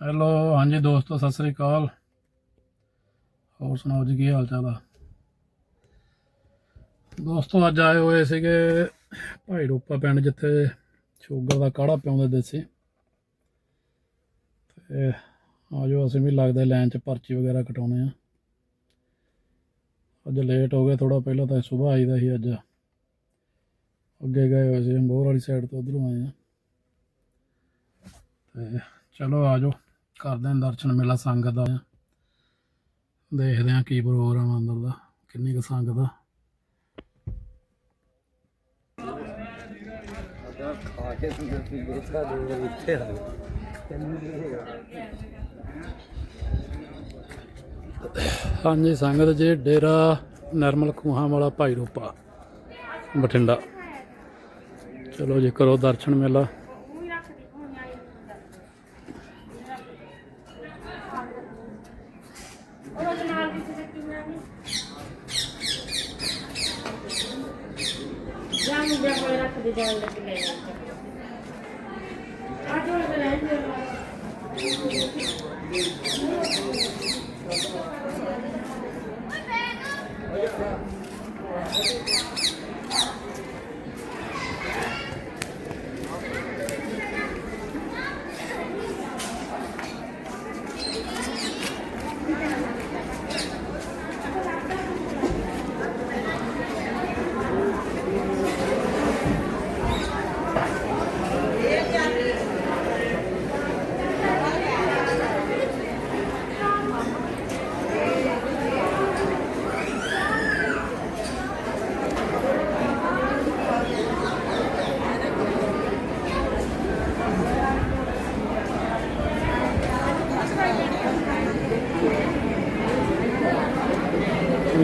Hello, ਹਾਂਜੀ ਦੋਸਤੋ, ਸਤਿ ਸ੍ਰੀ ਅਕਾਲ। ਹੋਰ ਸੁਣਾਓ ਜੀ, ਕੀ ਹਾਲ ਚਾਲ ਆ? ਦੋਸਤੋ, ਅੱਜ ਆਏ ਹੋਏ ਸੀਗੇ ਭਾਈ ਰੂਪਾ ਪਿੰਡ, ਜਿੱਥੇ ਸ਼ੂਗਰ ਦਾ ਕਾੜਾ ਪਿਆਉਂਦੇ ਦੇਸੀ। ਤੇ ਆਜੋ ਅਸੀਂ ਵੀ ਲੱਗਦੇ ਲਾਈਨ 'ਚ ਪਰਚੀ ਵਗੈਰਾ ਕਟਾਉਣੇ ਆ। ਅੱਜ ਲੇਟ ਹੋ ਗਏ ਥੋੜਾ ਪਹਿਲਾਂ ਤਾਂ ਸਵੇਰ ਆਈਦਾ ਸੀ ਅੱਜ। ਅੱਗੇ ਗਏ ਹੋਏ ਸੀ ਅੰਬੋਰ ਵਾਲੀ ਸਾਈਡ ਤੋਂ ਉਧਰੋਂ ਆਏ ਆ। ਤੇ ਚਲੋ ਆ ਜਾਓ। ਕਰਦੇ ਹਾਂ ਦਰਸ਼ਨ ਮੇਲਾ ਸੰਗਤ ਦਾ ਦੇਖਦੇ ਹਾਂ ਕੀ ਪ੍ਰੋਗਰਾਮ ਆ ਅੰਦਰ ਦਾ, ਕਿੰਨੀ ਕੁ ਸੰਗਤ ਦਾ ਖਾ ਕੇ ਤੁਸੀਂ ਬੇਚਾ ਦੇ ਇੱਥੇ ਆ। ਹਾਂਜੀ, ਸੰਗਤ ਜੀ, ਡੇਰਾ ਨਰਮਲ ਖੂਹਾਂ ਵਾਲਾ ਭਾਈ ਰੂਪਾ ਬਠਿੰਡਾ। ਚਲੋ ਜੀ, ਕਰੋ ਦਰਸ਼ਨ ਮੇਲਾ। ਜਾਨ ਜਾ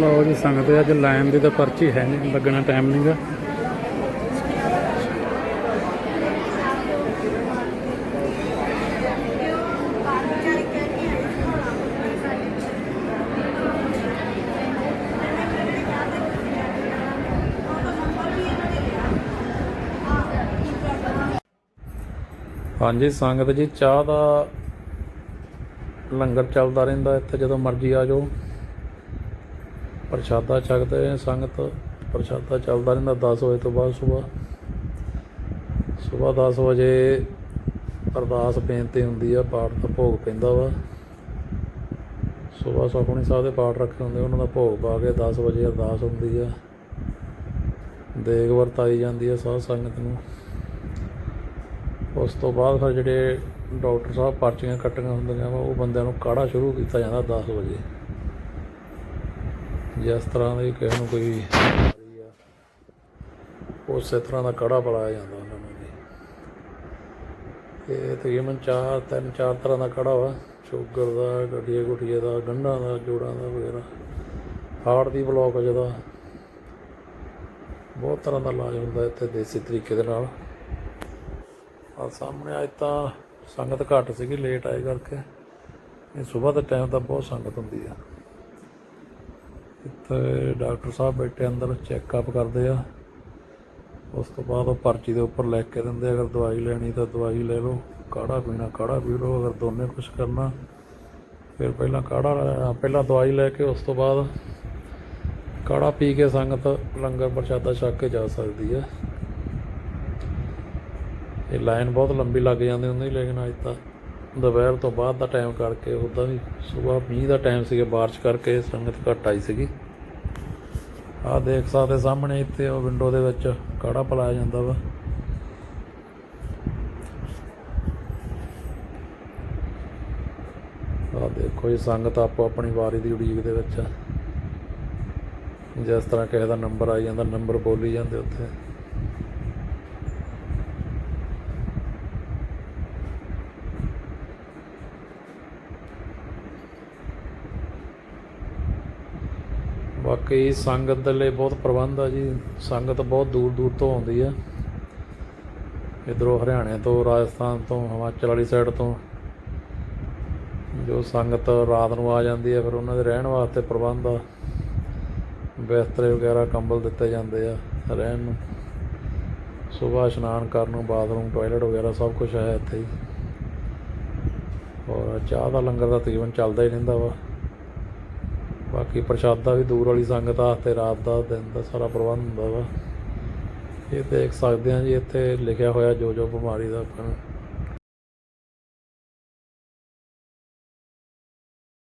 ਲਓ ਜੀ, ਸੰਗਤ ਅੱਜ ਲਾਈਨ ਦੀ ਤਾਂ ਪਰਚੀ ਹੈ ਨਹੀਂ, ਲੱਗਣਾ ਟਾਈਮ ਨਹੀਂਗਾ ਹਾਂਜੀ, ਸੰਗਤ ਜੀ, ਚਾਹ ਦਾ ਲੰਗਰ ਚੱਲਦਾ ਰਹਿੰਦਾ, ਇੱਥੇ ਜਦੋਂ ਮਰਜ਼ੀ ਆ ਜਾਓ। ਪ੍ਰਸ਼ਾਦਾ ਛਕਦੇ ਆ, ਸੰਗਤ ਪ੍ਰਸ਼ਾਦਾ ਚੱਲਦਾ ਰਹਿੰਦਾ 10 ਵਜੇ ਤੋਂ ਬਾਅਦ ਸਵੇਰ। ਸਵੇਰ 10 ਵਜੇ ਅਰਦਾਸ ਬੇਨਤੀ ਹੁੰਦੀ ਆ, ਪਾਠ ਦਾ ਭੋਗ ਪੈਂਦਾ ਵਾ। ਸਵੇਰ ਸੁਖਮਨੀ ਸਾਹਿਬ ਦੇ ਪਾਠ ਰੱਖੇ ਹੁੰਦੇ ਉਹਨਾਂ ਦਾ ਭੋਗ ਪਾ ਕੇ 10 ਵਜੇ ਅਰਦਾਸ ਹੁੰਦੀ ਆ। ਦੇਗ ਵਰਤਾਈ ਜਾਂਦੀ ਆ ਸਾਧ ਸੰਗਤ ਨੂੰ। ਉਸ ਤੋਂ ਬਾਅਦ ਫਿਰ ਜਿਹੜੇ ਡਾਕਟਰ ਸਾਹਿਬ ਪਰਚੀਆਂ ਕੱਟੀਆਂ ਹੁੰਦੀਆਂ ਵਾ, ਉਹ ਬੰਦਿਆਂ ਨੂੰ ਕਾੜਾ ਸ਼ੁਰੂ ਕੀਤਾ ਜਾਂਦਾ 10 ਵਜੇ। ਜਿਸ ਤਰ੍ਹਾਂ ਦੀ ਕਿਸੇ ਨੂੰ ਕੋਈ ਬਿਮਾਰੀ ਆ, ਉਸੇ ਤਰ੍ਹਾਂ ਦਾ ਕੜਾ ਪਿਲਾਇਆ ਜਾਂਦਾ ਉਹਨਾਂ ਨੂੰ ਜੀ। ਇਹ ਤਕਰੀਬਨ ਚਾਰ, ਤਿੰਨ, ਚਾਰ ਤਰ੍ਹਾਂ ਦਾ ਕੜਾ ਵਾ, ਸ਼ੂਗਰ ਦਾ ਗਠੀਏ ਗੁਠੀਏ ਦਾ, ਗੰਢਾਂ ਦਾ, ਜੋੜਾਂ ਦਾ ਵਗੈਰਾ। ਹਾਰਟ ਦੀ ਬਲੌਕ ਜਿਹਦਾ। ਬਹੁਤ ਤਰ੍ਹਾਂ ਦਾ ਇਲਾਜ ਹੁੰਦਾ ਇੱਥੇ ਦੇਸੀ ਤਰੀਕੇ ਦੇ ਨਾਲ। ਆ ਸਾਹਮਣੇ ਅੱਜ ਤਾਂ ਸੰਗਤ ਘੱਟ ਸੀਗੀ ਲੇਟ ਆਏ ਕਰਕੇ। ਇਹ ਸਵੇਰ ਦਾ ਟਾਈਮ ਤਾਂ ਬਹੁਤ ਸੰਗਤ ਹੁੰਦੀ ਆ। ਇੱਥੇ ਡਾਕਟਰ ਸਾਹਿਬ ਬੈਠੇ, ਅੰਦਰ ਚੈੱਕਅਪ ਕਰਦੇ ਆ। ਉਸ ਤੋਂ ਬਾਅਦ ਉਹ ਪਰਚੀ ਦੇ ਉੱਪਰ ਲਿਖ ਕੇ ਦਿੰਦੇ ਅਗਰ ਦਵਾਈ ਲੈਣੀ ਤਾਂ ਦਵਾਈ ਲੈ ਲਓ, ਕਾੜਾ ਪੀਣਾ, ਕਾੜਾ ਪੀ ਲਓ, ਅਗਰ ਦੋਨੇ ਕੁਝ ਕਰਨਾ, ਫਿਰ ਪਹਿਲਾਂ ਕਾੜਾ ਲੈ- ਪਹਿਲਾਂ ਦਵਾਈ ਲੈ ਕੇ ਉਸ ਤੋਂ ਬਾਅਦ ਕਾੜਾ ਪੀ ਕੇ ਸੰਗਤ ਲੰਗਰ ਪ੍ਰਸ਼ਾਦਾ ਛਕ ਕੇ ਜਾ ਸਕਦੀ ਹੈ। ਇਹ ਲਾਈਨ ਬਹੁਤ ਲੰਬੀ ਲੱਗ ਜਾਂਦੀ ਹੁੰਦੀ, ਲੇਕਿਨ ਅੱਜ ਤਾਂ ਦੁਪਹਿਰ ਤੋਂ ਬਾਅਦ ਦਾ ਟਾਈਮ ਕਰਕੇ ਉੱਦਾਂ ਵੀ ਸਵੇਰ ਮੀਂਹ ਦਾ ਟਾਈਮ ਸੀਗਾ, ਬਾਰਿਸ਼ ਕਰਕੇ ਸੰਗਤ ਘੱਟ ਆਈ ਸੀਗੀ। ਆਹ ਦੇਖ ਸਕਦੇ ਸਾਹਮਣੇ ਇੱਥੇ ਉਹ ਵਿੰਡੋ ਦੇ ਵਿੱਚ ਕਾੜਾ ਪਲਾਇਆ ਜਾਂਦਾ ਵਾ। ਆਹ ਦੇਖੋ ਜੀ, ਸੰਗਤ ਆਪੋ ਆਪਣੀ ਵਾਰੀ ਦੀ ਉਡੀਕ ਦੇ ਵਿੱਚ ਜਿਸ ਤਰ੍ਹਾਂ ਕਿਸੇ ਦਾ ਨੰਬਰ ਆਈ ਜਾਂਦਾ ਨੰਬਰ ਬੋਲੀ ਜਾਂਦੇ ਉੱਥੇ। ਬਾਕੀ ਸੰਗਤ ਦੇ ਲਈ ਬਹੁਤ ਪ੍ਰਬੰਧ ਆ ਜੀ। ਸੰਗਤ ਬਹੁਤ ਦੂਰ ਦੂਰ ਤੋਂ ਆਉਂਦੀ ਆ। ਇਧਰੋਂ ਹਰਿਆਣੇ ਤੋਂ, ਰਾਜਸਥਾਨ ਤੋਂ, ਹਿਮਾਚਲ ਵਾਲੀ ਸਾਈਡ ਤੋਂ। ਜੋ ਸੰਗਤ ਰਾਤ ਨੂੰ ਆ ਜਾਂਦੀ ਹੈ ਫਿਰ ਉਹਨਾਂ ਦੇ ਰਹਿਣ ਵਾਸਤੇ ਪ੍ਰਬੰਧ ਆ। ਬਿਸਤਰੇ ਵਗੈਰਾ ਕੰਬਲ ਦਿੱਤੇ ਜਾਂਦੇ ਆ ਰਹਿਣ ਨੂੰ। ਸਵੇਰ ਇਸ਼ਨਾਨ ਕਰਨ ਨੂੰ, ਬਾਥਰੂਮ ਟਾਇਲਟ ਵਗੈਰਾ ਸਭ ਕੁਝ ਹੈ ਇੱਥੇ ਹੀ। ਔਰ ਚਾਹ ਦਾ ਲੰਗਰ ਦਾ ਤਕਰੀਬਨ ਚੱਲਦਾ ਹੀ ਰਹਿੰਦਾ ਵਾ। ਬਾਕੀ ਪ੍ਰਸ਼ਾਦਾ ਵੀ ਦੂਰ ਵਾਲੀ ਸੰਗਤ ਵਾਸਤੇ ਰਾਤ ਦਾ, ਦਿਨ ਦਾ ਸਾਰਾ ਪ੍ਰਬੰਧ ਹੁੰਦਾ ਵਾ। ਇਹ ਦੇਖ ਸਕਦੇ ਹਾਂ ਜੀ, ਇੱਥੇ ਲਿਖਿਆ ਹੋਇਆ ਜੋ ਜੋ ਬਿਮਾਰੀ ਦਾ ਆਪਾਂ